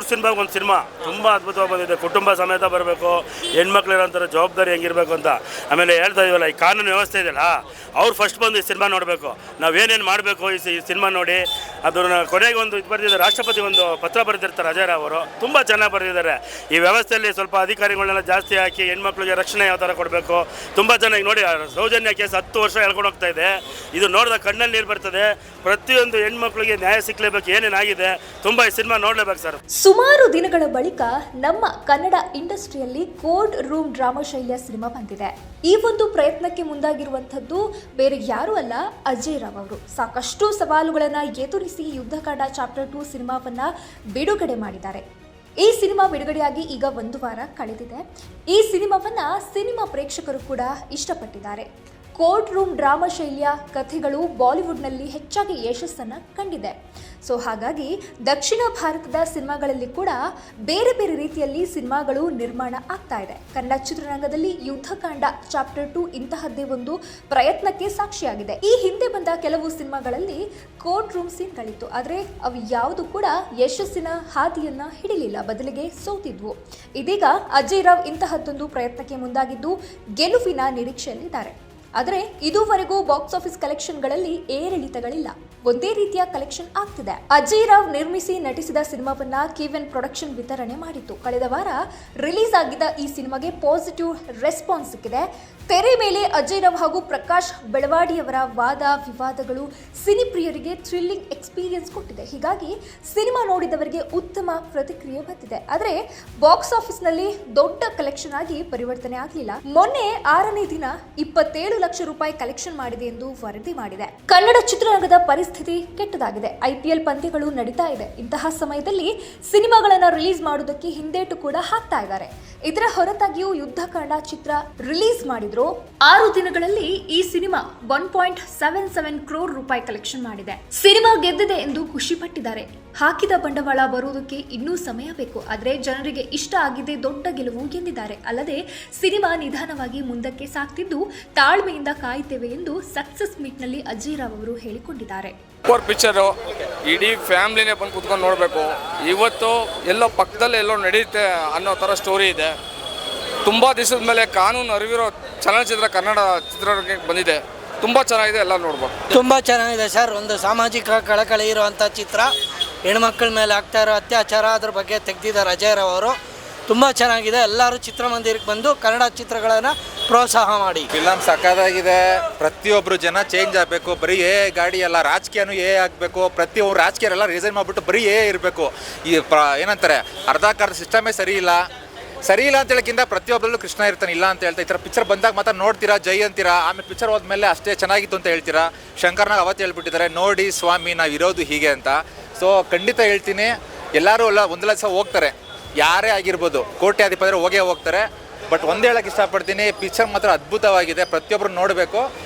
ನೂರು ಸಿನಿಮಾಗೆ ಒಂದು ಸಿನಿಮಾ ತುಂಬ ಅದ್ಭುತವಾಗಿ ಬಂದಿದೆ. ಕುಟುಂಬ ಸಮೇತ ಬರಬೇಕು ಹೆಣ್ಮಕ್ಳಿರೋಂಥ ಜವಾಬ್ದಾರಿ ಹೆಂಗಿರಬೇಕು ಅಂತ. ಆಮೇಲೆ ಹೇಳ್ತಾ ಇದೀವಲ್ಲ, ಈ ಕಾನೂನು ವ್ಯವಸ್ಥೆ ಇದೆಯಲ್ಲ, ಅವ್ರು ಫಸ್ಟ್ ಬಂದು ಈ ಸಿನಿಮಾ ನೋಡಬೇಕು. ನಾವೇನೇನು ಮಾಡಬೇಕು ಈ ಈ ಸಿನಿಮಾ ನೋಡಿ. ಅದನ್ನ ಕೊನೆಗೆ ಒಂದು ಇದು ಬರೆದಿದ್ದಾರೆ ರಾಷ್ಟ್ರಪತಿ ಒಂದು ಪತ್ರ ಬರೆದಿರ್ತಾರೆ ಅಜಯ್ ರಾವ್ ಅವರು. ತುಂಬ ಚೆನ್ನಾಗಿ ಬರೆದಿದ್ದಾರೆ. ಈ ವ್ಯವಸ್ಥೆಯಲ್ಲಿ ಸ್ವಲ್ಪ ಅಧಿಕಾರಿಗಳನ್ನೆಲ್ಲ ಜಾಸ್ತಿ ಹಾಕಿ ಹೆಣ್ಮಕ್ಳಿಗೆ ರಕ್ಷಣೆ ಯಾವ ಥರ ಕೊಡಬೇಕು. ತುಂಬ ಚೆನ್ನಾಗಿ ನೋಡಿ ಸೌಜನ್ಯ ಕೇಸ್ ಹತ್ತು ವರ್ಷ ಎಳ್ಕೊಂಡು ಹೋಗ್ತಾ ಇದೆ. ಇದು ನೋಡಿದ ಕಣ್ಣಲ್ಲಿ ನೀರು ಬರ್ತದೆ. ಪ್ರತಿಯೊಂದು ಹೆಣ್ಮಕ್ಳಿಗೆ ನ್ಯಾಯ ಸಿಕ್ಕಲೇಬೇಕು ಏನೇನಾಗಿದೆ ತುಂಬ ಈ ಸಿನಿಮಾ ನೋಡಲೇಬೇಕು ಸರ್. ಸುಮಾರು ದಿನಗಳ ಬಳಿಕ ನಮ್ಮ ಕನ್ನಡ ಇಂಡಸ್ಟ್ರಿಯಲ್ಲಿ ಕೋರ್ಟ್ ರೂಮ್ ಡ್ರಾಮಾ ಶೈಲಿಯ ಸಿನಿಮಾ ಬಂದಿದೆ. ಈ ಒಂದು ಪ್ರಯತ್ನಕ್ಕೆ ಮುಂದಾಗಿರುವಂಥದ್ದು ಬೇರೆ ಯಾರೂ ಅಲ್ಲ, ಅಜಯ್ ರಾವ್ ಅವರು. ಸಾಕಷ್ಟು ಸವಾಲುಗಳನ್ನು ಎದುರಿಸಿ ಯುದ್ಧಕಾಂಡ ಚಾಪ್ಟರ್ ಟು ಸಿನಿಮಾವನ್ನ ಬಿಡುಗಡೆ ಮಾಡಿದ್ದಾರೆ. ಈ ಸಿನಿಮಾ ಬಿಡುಗಡೆಯಾಗಿ ಈಗ ಒಂದು ವಾರ ಕಳೆದಿದೆ. ಈ ಸಿನಿಮಾವನ್ನ ಸಿನಿಮಾ ಪ್ರೇಕ್ಷಕರು ಕೂಡ ಇಷ್ಟಪಟ್ಟಿದ್ದಾರೆ. ಕೋರ್ಟ್ ರೂಮ್ ಡ್ರಾಮಾ ಶೈಲಿಯ ಕಥೆಗಳು ಬಾಲಿವುಡ್ನಲ್ಲಿ ಹೆಚ್ಚಾಗಿ ಯಶಸ್ಸನ್ನು ಕಂಡಿದೆ. ಸೊ ಹಾಗಾಗಿ ದಕ್ಷಿಣ ಭಾರತದ ಸಿನಿಮಾಗಳಲ್ಲಿ ಕೂಡ ಬೇರೆ ಬೇರೆ ರೀತಿಯಲ್ಲಿ ಸಿನಿಮಾಗಳು ನಿರ್ಮಾಣ ಆಗ್ತಾ ಇದೆ. ಕನ್ನಡ ಚಿತ್ರರಂಗದಲ್ಲಿ ಯುದ್ಧಕಾಂಡ ಚಾಪ್ಟರ್ ಟು ಇಂತಹದ್ದೇ ಒಂದು ಪ್ರಯತ್ನಕ್ಕೆ ಸಾಕ್ಷಿಯಾಗಿದೆ. ಈ ಹಿಂದೆ ಬಂದ ಕೆಲವು ಸಿನಿಮಾಗಳಲ್ಲಿ ಕೋರ್ಟ್ ರೂಮ್ ಸೀನ್ಗಳಿತ್ತು. ಆದರೆ ಅವು ಯಾವುದು ಕೂಡ ಯಶಸ್ಸಿನ ಹಾದಿಯನ್ನ ಹಿಡಿಲಿಲ್ಲ. ಬದಲಿಗೆ ಸೋತಿದ್ವು. ಇದೀಗ ಅಜಯ್ ರಾವ್ ಇಂತಹದ್ದೊಂದು ಪ್ರಯತ್ನಕ್ಕೆ ಮುಂದಾಗಿದ್ದು ಗೆಲುವಿನ ನಿರೀಕ್ಷೆಯಲ್ಲಿದ್ದಾರೆ. ಆದರೆ ಇದುವರೆಗೂ ಬಾಕ್ಸ್ ಆಫೀಸ್ ಕಲೆಕ್ಷನ್ಗಳಲ್ಲಿ ಏರಿಳಿತಗಳಿಲ್ಲ. ಒಂದೇ ರೀತಿಯ ಕಲೆಕ್ಷನ್ ಆಗ್ತಿದೆ. ಅಜಯ್ ರಾವ್ ನಿರ್ಮಿಸಿ ನಟಿಸಿದ ಸಿನಿಮಾವನ್ನ ಕಿವೆನ್ ಪ್ರೊಡಕ್ಷನ್ ವಿತರಣೆ ಮಾಡಿತ್ತು. ಕಳೆದ ವಾರ ರಿಲೀಸ್ ಆಗಿದ್ದ ಈ ಸಿನಿಮಾಗೆ ಪಾಸಿಟಿವ್ ರೆಸ್ಪಾನ್ಸ್ ಸಿಕ್ಕಿದೆ. ತೆರೆ ಮೇಲೆ ಅಜಯ್ ರಾವ್ ಹಾಗೂ ಪ್ರಕಾಶ್ ಬೆಳವಾಡಿಯವರ ವಾದ ವಿವಾದಗಳು ಸಿನಿಪ್ರಿಯರಿಗೆ ಥ್ರಿಲ್ಲಿಂಗ್ ಎಕ್ಸ್ಪೀರಿಯನ್ಸ್ ಕೊಟ್ಟಿದೆ. ಹೀಗಾಗಿ ಸಿನಿಮಾ ನೋಡಿದವರಿಗೆ ಉತ್ತಮ ಪ್ರತಿಕ್ರಿಯೆ ಬಂದಿದೆ. ಆದರೆ ಬಾಕ್ಸ್ ಆಫೀಸ್ನಲ್ಲಿ ದೊಡ್ಡ ಕಲೆಕ್ಷನ್ ಆಗಿ ಪರಿವರ್ತನೆ ಆಗಲಿಲ್ಲ. ಮೊನ್ನೆ ಆರನೇ ದಿನ ಇಪ್ಪತ್ತೇಳು ಲಕ್ಷ ರೂಪಾಯಿ ಕಲೆಕ್ಷನ್ ಮಾಡಿದೆ ಎಂದು ವರದಿ ಮಾಡಿದೆ. ಕನ್ನಡ ಚಿತ್ರರಂಗದ ಪರಿಸ್ಥಿತಿ ಕೆಟ್ಟದಾಗಿದೆ. ಐ ಪಿ ಎಲ್ ಪಂದ್ಯಗಳು ನಡೀತಾ ಇದೆ. ಇಂತಹ ಸಮಯದಲ್ಲಿ ಸಿನಿಮಾಗಳನ್ನ ರಿಲೀಸ್ ಮಾಡೋದಕ್ಕೆ ಹಿಂದೇಟು ಕೂಡ ಹಾಕ್ತಾ ಇದ್ದಾರೆ. ಇದರ ಹೊರತಾಗಿಯೂ ಯುದ್ಧಕಾಂಡ ಚಿತ್ರ ರಿಲೀಸ್ ಮಾಡಿದ್ರು. ಆರು ದಿನಗಳಲ್ಲಿ ಈ cinema one point seven seven crore ರೂಪಾಯಿ ಕಲೆಕ್ಷನ್ ಮಾಡಿದೆ. ಸಿನಿಮಾ ಗೆದ್ದಿದೆ ಎಂದು ಖುಷಿ ಪಟ್ಟಿದ್ದಾರೆ ಹಾಕಿದ ಬಂಡವಾಳ ಬರುವುದಕ್ಕೆ ಇನ್ನೂ ಸಮಯ ಬೇಕು. ಆದರೆ ಜನರಿಗೆ ಇಷ್ಟ ಆಗಿದೆ ದೊಡ್ಡ ಗೆಲುವು ಎಂದಿದ್ದಾರೆ. ಅಲ್ಲದೆ ಸಿನಿಮಾ ನಿಧಾನವಾಗಿ ಮುಂದಕ್ಕೆ ಸಾಗ್ತಿದ್ದು ತಾಳ್ಮೆಯಿಂದ ಕಾಯುತ್ತೇವೆ ಎಂದು ಸಕ್ಸಸ್ ಮೀಟ್ನಲ್ಲಿ ಅಜಯ್ ಅವರು ಹೇಳಿಕೊಂಡಿದ್ದಾರೆ. ಇಡೀ ಫ್ಯಾಮ್ಲಿನೇ ಬಂದು ಕುತ್ಕೊಂಡು ನೋಡಬೇಕು. ಇವತ್ತು ಎಲ್ಲೋ ಪಕ್ಕದಲ್ಲೇ ಎಲ್ಲೋ ನಡೆಯುತ್ತೆ ಅನ್ನೋ ಥರ ಸ್ಟೋರಿ ಇದೆ. ತುಂಬ ದಿವಸದ ಮೇಲೆ ಕಾನೂನು ಅರಿವಿರೋ ಚಲನಚಿತ್ರ ಕನ್ನಡ ಚಿತ್ರರಂಗಕ್ಕೆ ಬಂದಿದೆ. ತುಂಬ ಚೆನ್ನಾಗಿದೆ ಎಲ್ಲ ನೋಡ್ಬೋದು. ತುಂಬ ಚೆನ್ನಾಗಿದೆ ಸರ್. ಒಂದು ಸಾಮಾಜಿಕ ಕಳಕಳಿ ಇರುವಂಥ ಚಿತ್ರ. ಹೆಣ್ಮಕ್ಳ ಮೇಲೆ ಆಗ್ತಾ ಇರೋ ಅತ್ಯಾಚಾರ ಅದ್ರ ಬಗ್ಗೆ ತೆಗೆದಿದ್ದಾರೆ ಅಜಯ್ ರಾವ್ ಅವರು. ತುಂಬ ಚೆನ್ನಾಗಿದೆ. ಎಲ್ಲರೂ ಚಿತ್ರಮಂದಿರಕ್ಕೆ ಬಂದು ಕನ್ನಡ ಚಿತ್ರಗಳನ್ನು ಪ್ರೋತ್ಸಾಹ ಮಾಡಿ. ಫಿಲಮ್ ಸಕ್ಕದಾಗಿದೆ ಪ್ರತಿಯೊಬ್ಬರು ಜನ ಚೇಂಜ್ ಆಗಬೇಕು. ಬರೀ ಏ ಗಾಡಿ ಎಲ್ಲ ರಾಜಕೀಯನೂ ಏ ಆಗಬೇಕು. ಪ್ರತಿಯೊಬ್ಬರು ರಾಜಕೀಯರೆಲ್ಲ ರಿಸೈನ್ ಮಾಡಿಬಿಟ್ಟು ಬರೀ ಏ ಇರಬೇಕು. ಈ ಪ್ರ ಏನಂತಾರೆ? ಅರ್ಧಕ್ಕರ್ಧ ಸಿಸ್ಟಮೇ ಸರಿ ಇಲ್ಲ. ಸರಿ ಇಲ್ಲ ಅಂತ ಹೇಳಕ್ಕಿಂತ ಪ್ರತಿಯೊಬ್ಬರಲ್ಲೂ ಕೃಷ್ಣ ಇರ್ತಾನೆ, ಇಲ್ಲ ಅಂತ ಹೇಳ್ತಾ ಈ ಥರ ಪಿಕ್ಚರ್ ಬಂದಾಗ ಮಾತ್ರ ನೋಡ್ತೀರಾ, ಜೈ ಅಂತೀರಾ? ಆಮೇಲೆ ಪಿಕ್ಚರ್ ಹೋದ್ಮೇಲೆ ಅಷ್ಟೇ ಚೆನ್ನಾಗಿತ್ತು ಅಂತ ಹೇಳ್ತೀರಾ? ಶಂಕರ್ನಾಗ ಅವತ್ತು ಹೇಳ್ಬಿಟ್ಟಿದ್ದಾರೆ, ನೋಡಿ ಸ್ವಾಮಿ, ನಾವು ಇರೋದು ಹೀಗೆ ಅಂತ. ಸೊ ಖಂಡಿತ ಹೇಳ್ತೀನಿ, ಎಲ್ಲರೂ ಎಲ್ಲ ಒಂದು ಲಕ್ಷ ಹೋಗ್ತಾರೆ. ಯಾರೇ ಆಗಿರ್ಬೋದು ಕೋಟ್ಯಾಧಿಪತಿ ಹೋಗೇ ಹೋಗ್ತಾರೆ. ಬಟ್ ಒಂದೇ ಹೇಳಕ್ಕೆ ಇಷ್ಟಪಡ್ತೀನಿ ಪಿಕ್ಚರ್ ಮಾತ್ರ ಅದ್ಭುತವಾಗಿದೆ ಪ್ರತಿಯೊಬ್ಬರು ನೋಡಬೇಕು.